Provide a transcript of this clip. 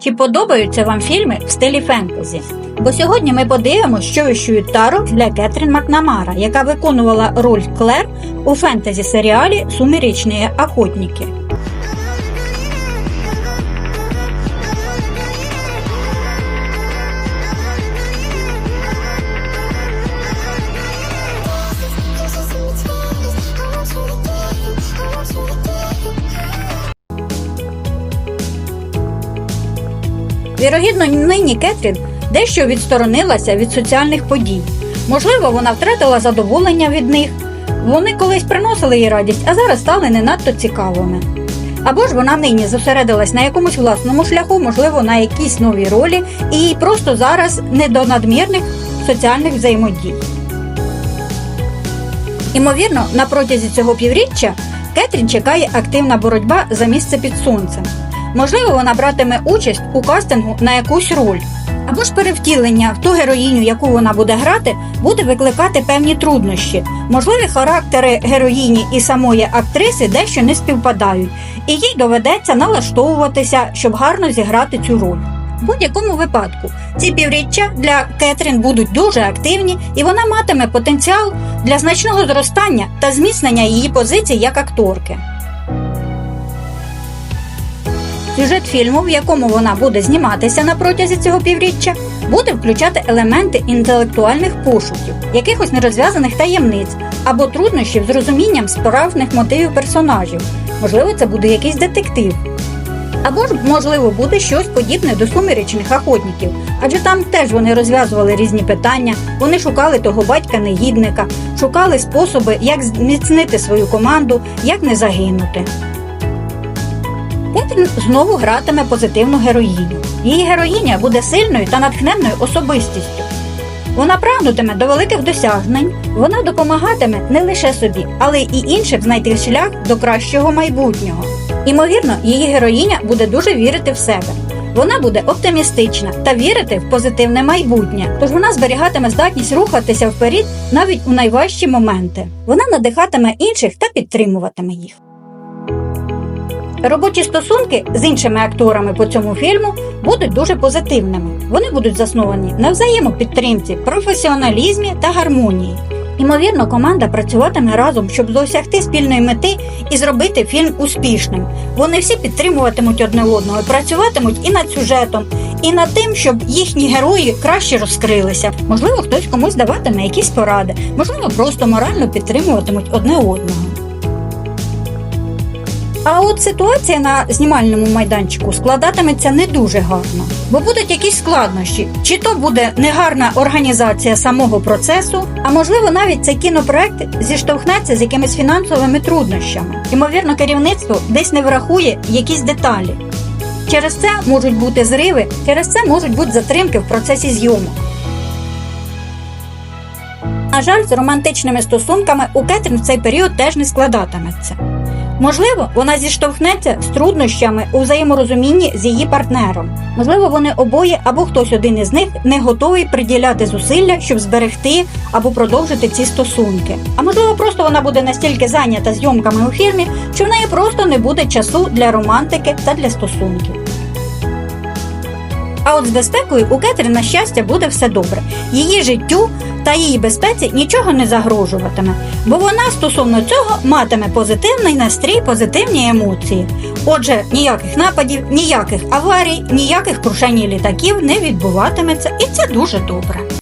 Чи подобаються вам фільми в стилі фентезі? Бо сьогодні ми подивимося, що вищують Таро для Кетрін Макнамара, яка виконувала роль Клер у фентезі серіалі Сумірічні охотники. Вірогідно, нині Кетрін дещо відсторонилася від соціальних подій. Можливо, вона втратила задоволення від них. Вони колись приносили їй радість, а зараз стали не надто цікавими. Або ж вона нині зосередилась на якомусь власному шляху, можливо, на якійсь новій ролі, і їй просто зараз не до надмірних соціальних взаємодій. Імовірно, на протязі цього півріччя Кетрін чекає активна боротьба за місце під сонцем. Можливо, вона братиме участь у кастингу на якусь роль. Або ж перевтілення в ту героїню, яку вона буде грати, буде викликати певні труднощі. Можливі характери героїні і самої актриси дещо не співпадають, і їй доведеться налаштовуватися, щоб гарно зіграти цю роль. В будь-якому випадку ці півріччя для Кетрін будуть дуже активні, і вона матиме потенціал для значного зростання та зміцнення її позицій як акторки. Сюжет фільму, в якому вона буде зніматися на протязі цього півріччя, буде включати елементи інтелектуальних пошуків, якихось нерозв'язаних таємниць або труднощів з розумінням справжніх мотивів персонажів. Можливо, це буде якийсь детектив. Або ж, можливо, буде щось подібне до сумеречних охотників, адже там теж вони розв'язували різні питання, вони шукали того батька-негідника, шукали способи, як зміцнити свою команду, як не загинути. Кетрін знову гратиме позитивну героїню. Її героїня буде сильною та натхненною особистістю. Вона прагнутиме до великих досягнень, вона допомагатиме не лише собі, але й іншим знайти шлях до кращого майбутнього. Імовірно, її героїня буде дуже вірити в себе. Вона буде оптимістична та вірити в позитивне майбутнє, тож вона зберігатиме здатність рухатися вперед навіть у найважчі моменти. Вона надихатиме інших та підтримуватиме їх. Робочі стосунки з іншими акторами по цьому фільму будуть дуже позитивними. Вони будуть засновані на взаємопідтримці, професіоналізмі та гармонії. Імовірно, команда працюватиме разом, щоб досягти спільної мети і зробити фільм успішним. Вони всі підтримуватимуть одне одного, працюватимуть і над сюжетом, і над тим, щоб їхні герої краще розкрилися. Можливо, хтось комусь даватиме якісь поради, можливо, просто морально підтримуватимуть одне одного. А от ситуація на знімальному майданчику складатиметься не дуже гарно, бо будуть якісь складнощі, чи то буде негарна організація самого процесу, а можливо навіть цей кінопроект зіштовхнеться з якимись фінансовими труднощами. Ймовірно, керівництво десь не врахує якісь деталі. Через це можуть бути зриви, через це можуть бути затримки в процесі зйомок. На жаль, з романтичними стосунками у Кетрін в цей період теж не складатиметься. Можливо, вона зіштовхнеться з труднощами у взаєморозумінні з її партнером. Можливо, вони обоє або хтось один із них не готовий приділяти зусилля, щоб зберегти або продовжити ці стосунки. А можливо, просто вона буде настільки зайнята зйомками у фірмі, що в неї просто не буде часу для романтики та для стосунків. А от з безпекою у Кетрі, на щастя, буде все добре. Її життю та її безпеці нічого не загрожуватиме, бо вона стосовно цього матиме позитивний настрій, позитивні емоції. Отже, ніяких нападів, ніяких аварій, ніяких крушень літаків не відбуватиметься, і це дуже добре.